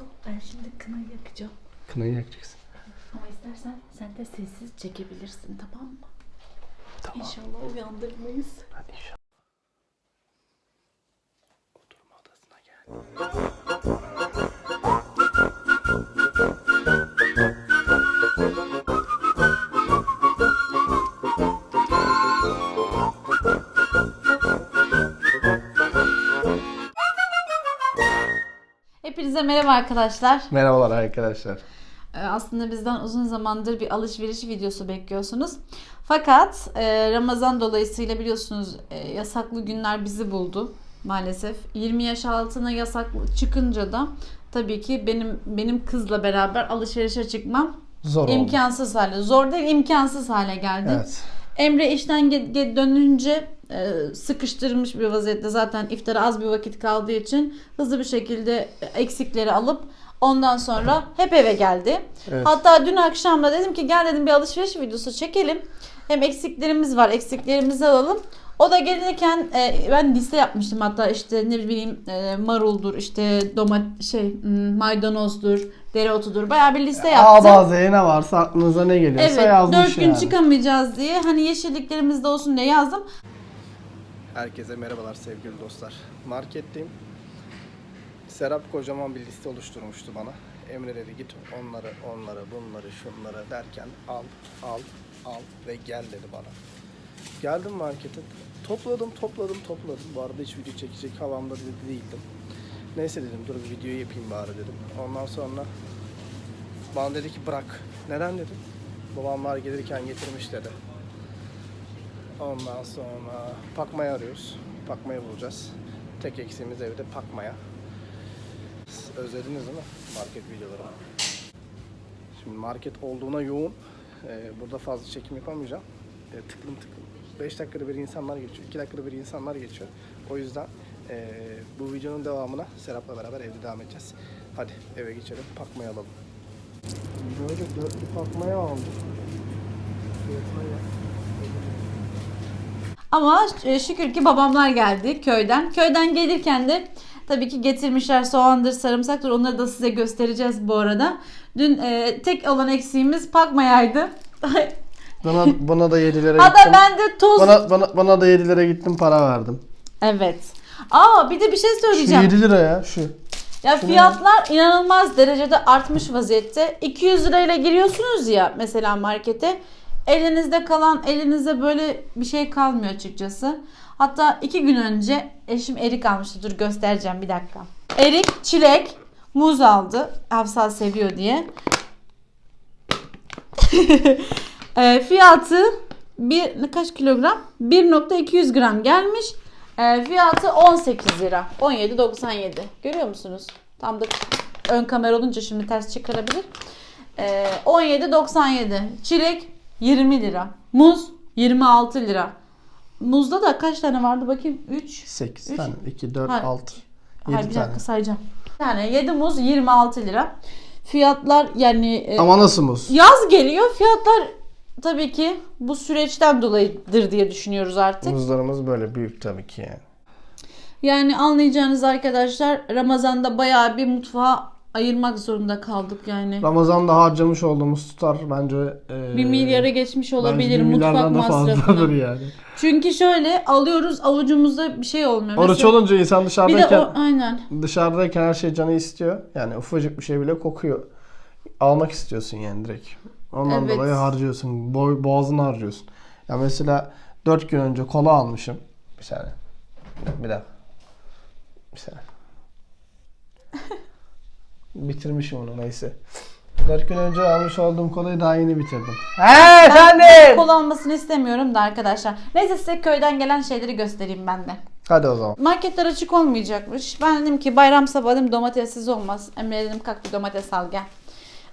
ol. Ben şimdi kınayı yakacağım. Kınayı yakacaksın. Ama istersen sen de sessiz çekebilirsin tamam mı? Tamam. İnşallah uyandırmayız. Hadi inşallah. Hepinize merhaba arkadaşlar. Merhabalar arkadaşlar. Ee, Aslında bizden uzun zamandır bir alışveriş videosu bekliyorsunuz. Fakat e, Ramazan dolayısıyla biliyorsunuz e, yasaklı günler bizi buldu maalesef. 20 yaş altına yasak çıkınca da tabii ki benim benim kızla beraber alışverişe çıkmam Zor oldu. imkansız hale. Zor değil imkansız hale geldi. Evet. Emre işten dönünce sıkıştırmış bir vaziyette zaten iftara az bir vakit kaldığı için hızlı bir şekilde eksikleri alıp ondan sonra hep eve geldi. Evet. Hatta dün akşam da dedim ki gel dedim bir alışveriş videosu çekelim. Hem eksiklerimiz var eksiklerimizi alalım. O da gelirken e, ben liste yapmıştım hatta işte ne bileyim e, maruldur işte domat şey hmm, maydanozdur dereotudur bayağı bir liste yaptım. Aa bazı ne varsa aklınıza ne geliyorsa Evet, yazmış 4 gün yani. çıkamayacağız diye hani yeşilliklerimiz de olsun diye yazdım. Herkese merhabalar sevgili dostlar. Marketteyim. Serap kocaman bir liste oluşturmuştu bana. Emre dedi git onları, onları, bunları, şunları derken al, al, al ve gel dedi bana. Geldim markete. Topladım, topladım, topladım. Bu arada hiç video çekecek havamda de- değildim. Neyse dedim dur bir video yapayım bari dedim. Ondan sonra bana dedi ki bırak. Neden dedim. Babamlar gelirken getirmiş dedi. Ondan sonra pakmayı arıyoruz. Pakmayı bulacağız. Tek eksiğimiz evde pakmaya. Özlediniz mi market videolarımı? Şimdi market olduğuna yoğun. Ee, burada fazla çekim yapamayacağım. Ee, tıklım tıklım. 5 dakikada bir insanlar geçiyor. 2 dakikada bir insanlar geçiyor. O yüzden ee, bu videonun devamına Serap'la beraber evde devam edeceğiz. Hadi eve geçelim. Pakmayı alalım. Böyle dörtlü pakmayı aldım. Fiyatına ya. Ama e, şükür ki babamlar geldi köyden. Köyden gelirken de tabii ki getirmişler soğandır, sarımsaktır. Onları da size göstereceğiz bu arada. Dün e, tek olan eksiğimiz pakmayaydı. Bana, bana da 7 lira Hatta gittim. ben de toz... Bana, bana, bana da 7 lira gittim para verdim. Evet. Aa bir de bir şey Şu söyleyeceğim. 7 lira ya şu. Ya fiyatlar inanılmaz derecede artmış vaziyette. 200 lirayla giriyorsunuz ya mesela markete. Elinizde kalan, elinizde böyle bir şey kalmıyor açıkçası. Hatta iki gün önce eşim erik almıştı. Dur göstereceğim bir dakika. Erik, çilek, muz aldı. Hafsal seviyor diye. E, fiyatı bir kaç kilogram? 1.200 gram gelmiş. E, fiyatı 18 lira. 17.97. Görüyor musunuz? Tam da ön kamera olunca şimdi ters çıkarabilir. E, 17.97. Çilek 20 lira. Muz 26 lira. Muzda da kaç tane vardı bakayım? 3. 8 Üç. tane. 2, 4, Hayır. 6. Hayır 7 bir tane. dakika sayacağım. Bir tane 7 muz 26 lira. Fiyatlar yani e, Ama nasıl muz? Yaz geliyor. Fiyatlar tabii ki bu süreçten dolayıdır diye düşünüyoruz artık. Muzlarımız böyle büyük tabii ki yani. Yani anlayacağınız arkadaşlar Ramazan'da bayağı bir mutfağa ayırmak zorunda kaldık yani. Ramazan'da harcamış olduğumuz tutar bence e, Bir milyara geçmiş bence olabilir bir mutfak milyardan da fazladır masrafına. yani. Çünkü şöyle alıyoruz avucumuzda bir şey olmuyor. Oruç Mesela- olunca insan bir de dışarıdayken o, aynen. dışarıdayken her şey canı istiyor. Yani ufacık bir şey bile kokuyor. Almak istiyorsun yani direkt. Ondan Evet. dolayı harcıyorsun. Boy, boğazını harcıyorsun. Ya mesela 4 gün önce kola almışım. Bir saniye. Bir dakika. Bir saniye. Bitirmişim onu neyse. 4 gün önce almış olduğum kolayı daha yeni bitirdim. He efendim. Kullanmasını istemiyorum da arkadaşlar. Neyse size köyden gelen şeyleri göstereyim ben de. Hadi o zaman. Marketler açık olmayacakmış. Ben dedim ki bayram sabahı dedim domatessiz olmaz. Emre dedim kalk bir domates al gel.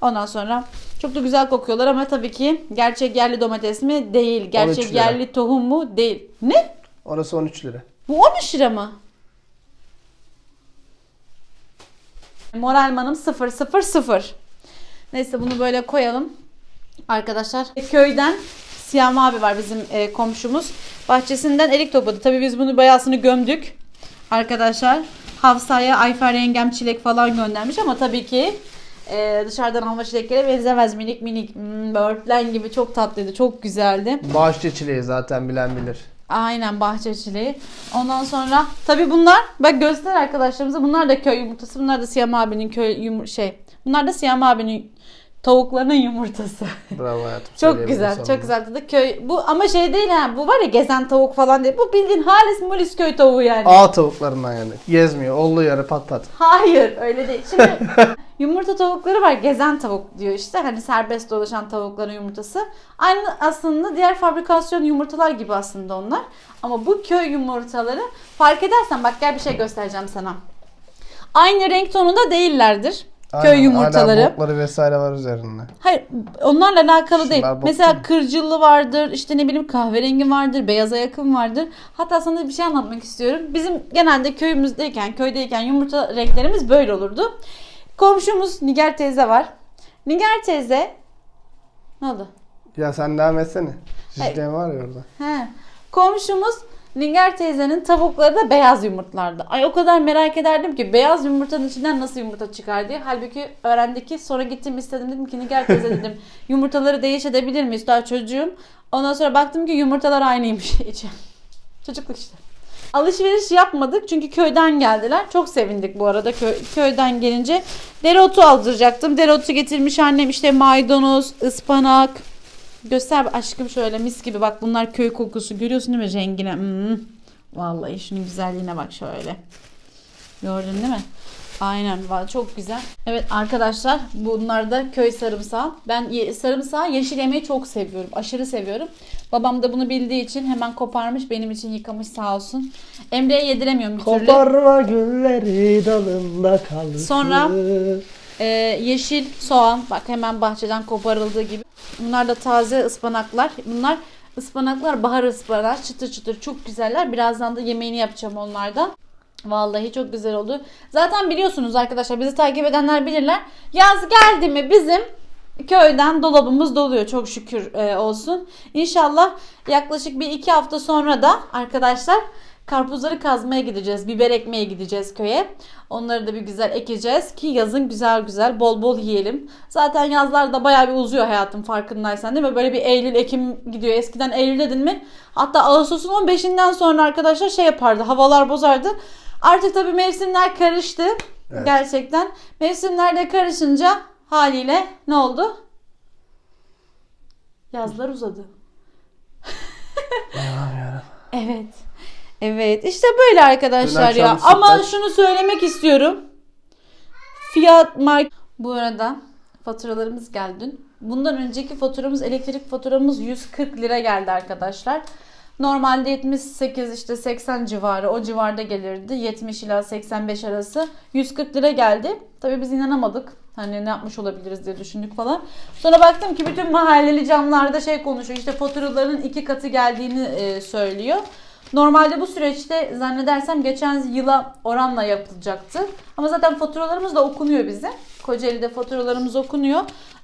Ondan sonra çok da güzel kokuyorlar ama tabii ki gerçek yerli domates mi? Değil. Gerçek 13 lira. yerli tohum mu? Değil. Ne? Orası 13 lira. Bu 13 lira mı? Moralmanım 0 0 0. Neyse bunu böyle koyalım. Arkadaşlar köyden Siyam abi var bizim e, komşumuz. Bahçesinden erik topladı. Tabii biz bunu bayağısını gömdük. Arkadaşlar Hafsa'ya Ayfer yengem çilek falan göndermiş ama tabii ki e, dışarıdan alma çileklere benzemez. Minik minik hmm, böğürtlen gibi çok tatlıydı. Çok güzeldi. Bahçe çileği zaten bilen bilir. Aynen bahçe çileği. Ondan sonra tabii bunlar bak göster arkadaşlarımıza bunlar da köy yumurtası. Bunlar da Siyam abinin köy yumur şey. Bunlar da Siyam abinin tavuklarının yumurtası. Bravo hayatım. çok güzel, sonunda. çok güzel tadı. Köy bu ama şey değil ha. Bu var ya gezen tavuk falan değil. Bu bildiğin halis mulis köy tavuğu yani. Ağ tavuklarından yani. Gezmiyor. Olduğu yere pat pat. Hayır öyle değil. Şimdi yumurta tavukları var. Gezen tavuk diyor işte. Hani serbest dolaşan tavukların yumurtası. Aynı aslında diğer fabrikasyon yumurtalar gibi aslında onlar. Ama bu köy yumurtaları fark edersen bak gel bir şey göstereceğim sana. Aynı renk tonunda değillerdir. Köy yumurtaları. Hala vesaire var üzerinde. Hayır onlarla alakalı değil. Şunlar Mesela değil mi? kırcıllı vardır, işte ne bileyim kahverengi vardır, beyaza yakın vardır. Hatta sana bir şey anlatmak istiyorum. Bizim genelde köyümüzdeyken, köydeyken yumurta renklerimiz böyle olurdu. Komşumuz Niger teyze var. Niger teyze ne oldu? Ya sen devam etsene. Cidden var ya orada. He. Komşumuz Niger teyzenin tavukları da beyaz yumurtlardı. Ay o kadar merak ederdim ki beyaz yumurtanın içinden nasıl yumurta çıkar diye. Halbuki öğrendik ki sonra gittim istedim dedim ki Niger teyze dedim yumurtaları değişebilir miyiz daha çocuğum. Ondan sonra baktım ki yumurtalar aynıymış içi. Çocukluk işte. Alışveriş yapmadık çünkü köyden geldiler. Çok sevindik bu arada köy, köyden gelince. Dereotu aldıracaktım. Dereotu getirmiş annem işte maydanoz, ıspanak, Göster aşkım şöyle mis gibi bak bunlar köy kokusu görüyorsun değil mi rengine? Hmm. Vallahi şunun güzelliğine bak şöyle. Gördün değil mi? Aynen va- çok güzel. Evet arkadaşlar bunlar da köy sarımsağı. Ben sarımsağı yeşil yemeği çok seviyorum. Aşırı seviyorum. Babam da bunu bildiği için hemen koparmış benim için yıkamış sağ olsun. Emre'ye yediremiyorum bir türlü. Koparma gülleri dalında kalsın. Sonra- Ee, yeşil soğan bak hemen bahçeden koparıldığı gibi. Bunlar da taze ıspanaklar. Bunlar ıspanaklar bahar ıspanak çıtır çıtır çok güzeller. Birazdan da yemeğini yapacağım onlardan. Vallahi çok güzel oldu. Zaten biliyorsunuz arkadaşlar bizi takip edenler bilirler. Yaz geldi mi bizim köyden dolabımız doluyor çok şükür e, olsun. İnşallah yaklaşık bir iki hafta sonra da arkadaşlar karpuzları kazmaya gideceğiz. Biber ekmeye gideceğiz köye. Onları da bir güzel ekeceğiz ki yazın güzel güzel bol bol yiyelim. Zaten yazlar da bayağı bir uzuyor hayatım farkındaysan değil mi? Böyle bir Eylül, Ekim gidiyor. Eskiden Eylül dedin mi? Hatta Ağustos'un 15'inden sonra arkadaşlar şey yapardı. Havalar bozardı. Artık tabii mevsimler karıştı. Evet. Gerçekten. Mevsimler de karışınca haliyle ne oldu? Yazlar uzadı. Evet. Evet. İşte böyle arkadaşlar ya. Ama şunu söylemek istiyorum. Fiyat mark bu arada faturalarımız geldi dün. Bundan önceki faturamız elektrik faturamız 140 lira geldi arkadaşlar. Normalde 78 işte 80 civarı o civarda gelirdi. 70 ila 85 arası. 140 lira geldi. Tabii biz inanamadık. Hani ne yapmış olabiliriz diye düşündük falan. Sonra baktım ki bütün mahalleli camlarda şey konuşuyor. İşte faturaların iki katı geldiğini e, söylüyor. Normalde bu süreçte zannedersem geçen yıla oranla yapılacaktı. Ama zaten faturalarımız da okunuyor bize. Kocaeli'de faturalarımız okunuyor.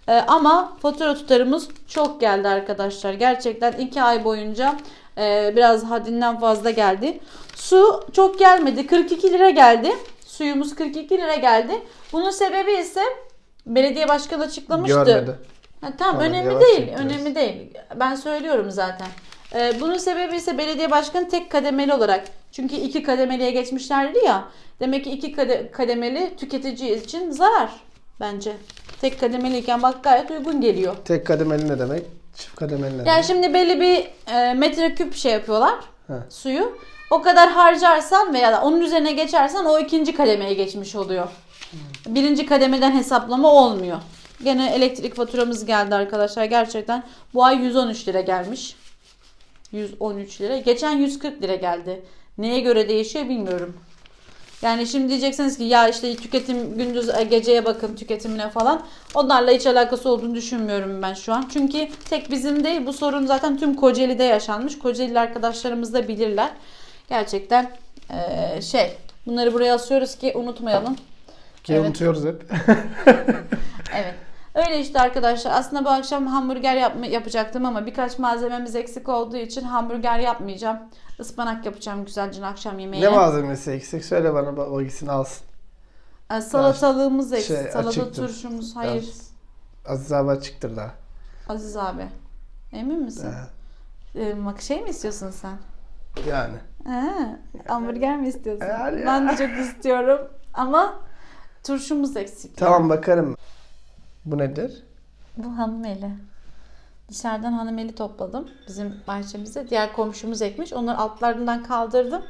Ee, ama fatura tutarımız çok geldi arkadaşlar. Gerçekten 2 ay boyunca e, biraz haddinden fazla geldi. Su çok gelmedi. 42 lira geldi. Suyumuz 42 lira geldi. Bunun sebebi ise belediye başkanı açıklamıştı. Görmedi. Ha, tamam Tamam, önemli değil. Önemli değil. Ben söylüyorum zaten. Ee, bunun sebebi ise belediye başkanı tek kademeli olarak. Çünkü iki kademeliye geçmişlerdi ya. Demek ki iki kade- kademeli tüketici için zarar bence. Tek kademeliyken bak gayet uygun geliyor. Tek kademeli ne demek? Çift kademeli ne Yani demek? şimdi belli bir e, metreküp şey yapıyorlar He. suyu. O kadar harcarsan veya da onun üzerine geçersen o ikinci kademeye geçmiş oluyor. Birinci kademeden hesaplama olmuyor. Gene elektrik faturamız geldi arkadaşlar. Gerçekten bu ay 113 lira gelmiş. 113 lira. Geçen 140 lira geldi. Neye göre değişiyor bilmiyorum. Yani şimdi diyeceksiniz ki ya işte tüketim gündüz e, geceye bakın tüketimine falan. Onlarla hiç alakası olduğunu düşünmüyorum ben şu an. Çünkü tek bizim değil bu sorun zaten tüm Kocaeli'de yaşanmış. Kocaeli arkadaşlarımız da bilirler. Gerçekten eee, şey bunları buraya asıyoruz ki unutmayalım. Ki evet. unutuyoruz hep. Evet. Öyle işte arkadaşlar. Aslında bu akşam hamburger yapma, yapacaktım ama birkaç malzememiz eksik olduğu için hamburger yapmayacağım. Ispanak yapacağım güzelce akşam yemeğine. Ne malzemesi eksik? Söyle bana o ikisini alsın. Ee, Salatalığımız eksik. şey, Salata açıktır. turşumuz. Hayır. Aziz abi açıktır daha. Aziz abi. Emin misin? Ee, bak şey mi istiyorsun sen? Yani. Ha, hamburger mi istiyorsun? Eğer ya. Ben de çok istiyorum ama turşumuz eksik. Tamam bakarım. Bu nedir? Bu hanım eli. Dışarıdan hanım eli topladım. Bizim bahçemize. Diğer komşumuz ekmiş. Onları altlarından kaldırdım.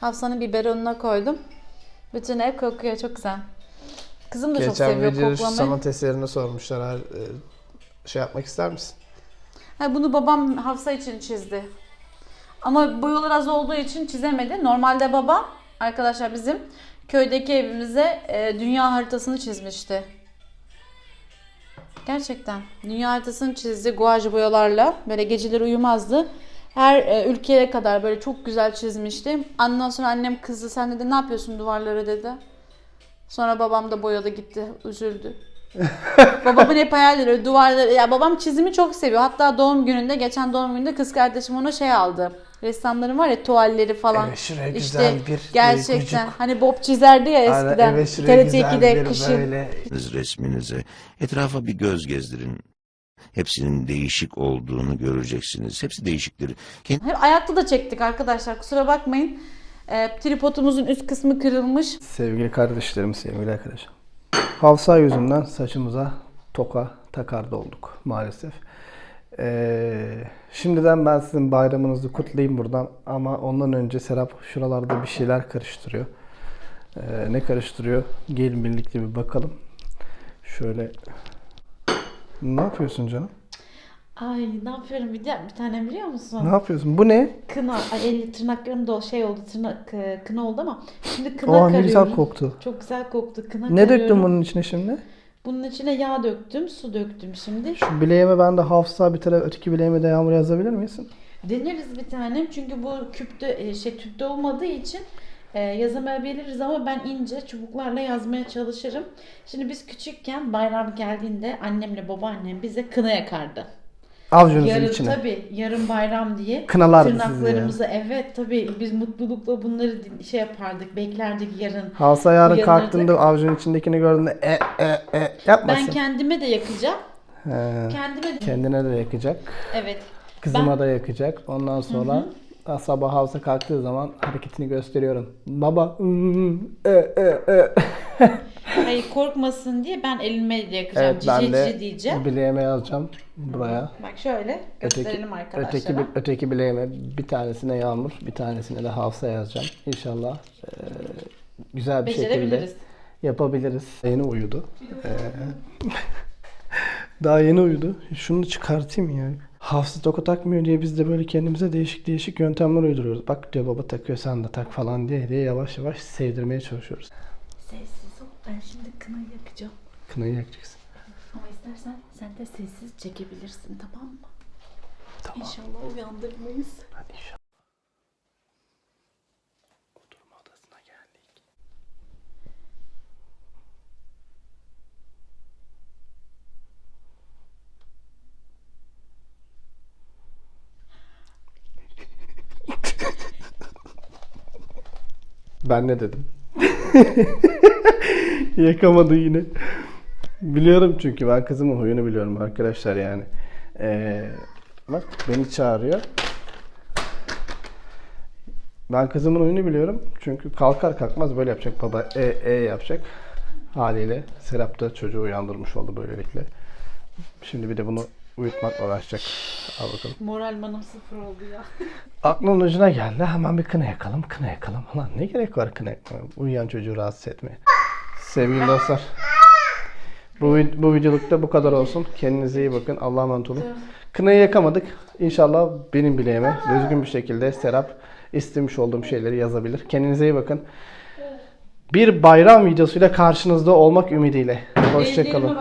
Hafsa'nın biberonuna koydum. Bütün ev kokuyor. Çok güzel. Kızım da çok Geçen seviyor videoda şu koklamayı. sanat eserini sormuşlar. Ha, e, Şey yapmak ister misin? Ha, bunu babam Hafsa için çizdi. Ama boyalar az olduğu için çizemedi. Normalde babam arkadaşlar bizim köydeki evimize e, dünya haritasını çizmişti. Gerçekten. Dünya haritasını çizdi guaj boyalarla. Böyle geceleri uyumazdı. Her e, ülkeye kadar böyle çok güzel çizmişti. Ondan sonra annem kızdı. Sen dedi ne yapıyorsun duvarlara dedi. Sonra babam da boyadı gitti. Üzüldü. Babamın hep hayalleri duvarları. Ya babam çizimi çok seviyor. Hatta doğum gününde geçen doğum gününde kız kardeşim ona şey aldı. Ressamların var ya tuvalleri falan. Evet, şuraya işte güzel bir, gerçekten e, hani Bob çizerdi ya eskiden. evet, TRT güzel 2'de bir kışın. böyle resminize etrafa bir göz gezdirin. Hepsinin değişik olduğunu göreceksiniz. Hepsi değişiktir. Kendi Hep ayakta da çektik arkadaşlar. Kusura bakmayın. E, tripodumuzun üst kısmı kırılmış. Sevgili kardeşlerim, sevgili arkadaşlar. Havsa yüzünden saçımıza toka takarda olduk maalesef. Ee, şimdiden ben sizin bayramınızı kutlayayım buradan ama ondan önce Serap şuralarda bir şeyler karıştırıyor. Ee, ne karıştırıyor? Gelin birlikte bir bakalım. Şöyle ne yapıyorsun canım? Ay ne yapıyorum bir, de- bir tane biliyor musun? Ne yapıyorsun? Bu ne? Kına, ay el tırnaklarım da şey oldu, tırnak e, kına oldu ama şimdi kına Aa ne karıyorum. güzel koktu. Çok güzel koktu. Kına Ne döktün karıyorum. bunun içine şimdi? Bunun içine yağ döktüm, su döktüm şimdi. Şu bileğime ben de hafsa bir taraf öteki bileğime de yağmur yazabilir misin? Deneriz bir tanem çünkü bu küpte e, şey tüpte olmadığı için e, yazamayabiliriz ama ben ince çubuklarla yazmaya çalışırım. Şimdi biz küçükken bayram geldiğinde annemle babaannem bize kına yakardı. Avucunuzun Yarın içine. tabii yarın bayram diye Kınalardı tırnaklarımızı evet tabii biz mutlulukla bunları şey yapardık beklerdik yarın. Halsa yarın Uyanırdık. kalktığında avucunun içindekini gördüğünde e e e yapmasın. Ben kendime de yakacağım. He, Kendime de kendine de yakacak. evet. Kızıma Ben- da yakacak. Ondan sonra sabah havsa kalktığı zaman hareketini gösteriyorum. Baba ıı, e e e. Hayır korkmasın diye ben elime yakacağım. Evet ben cici de cici diyeceğim. bileğime yazacağım buraya. Bak şöyle Öteki, gösterelim arkadaşlara. öteki, öteki bileğime bir tanesine yağmur, bir tanesine de hafsa yazacağım. İnşallah eee, güzel bir şekilde yapabiliriz. Yeni uyudu. Eee, daha yeni uyudu. Şunu çıkartayım ya. Hafsa toka takmıyor diye biz de böyle kendimize değişik değişik yöntemler uyduruyoruz. Bak diyor baba takıyor sen de tak falan diye diye yavaş yavaş sevdirmeye çalışıyoruz. Sessiz ol. Ben şimdi kına yakacağım. Kınayı yakacaksın. Ama istersen sen de sessiz çekebilirsin tamam mı? Tamam. İnşallah uyandırmayız. Hadi inşallah. Ben ne dedim? Yakamadı yine. Biliyorum çünkü ben kızımın huyunu biliyorum arkadaşlar yani. Ee, bak beni çağırıyor. Ben kızımın oyunu biliyorum. Çünkü kalkar kalkmaz böyle yapacak baba e e yapacak. Haliyle Serap da çocuğu uyandırmış oldu böylelikle. Şimdi bir de bunu uyutmakla uğraşacak. Al bakalım. Moral bana sıfır oldu ya. Aklımın ucuna geldi. Hemen bir kına yakalım, kına yakalım. Lan ne gerek var kına yakmaya? Uyuyan çocuğu rahatsız etmeye. Sevgili dostlar. Bu, bu videolukta bu kadar olsun. Kendinize iyi bakın. Allah'a emanet olun. Kınayı yakamadık. İnşallah benim bileğime düzgün bir şekilde Serap istemiş olduğum şeyleri yazabilir. Kendinize iyi bakın. Bir bayram videosuyla karşınızda olmak ümidiyle. Hoşçakalın.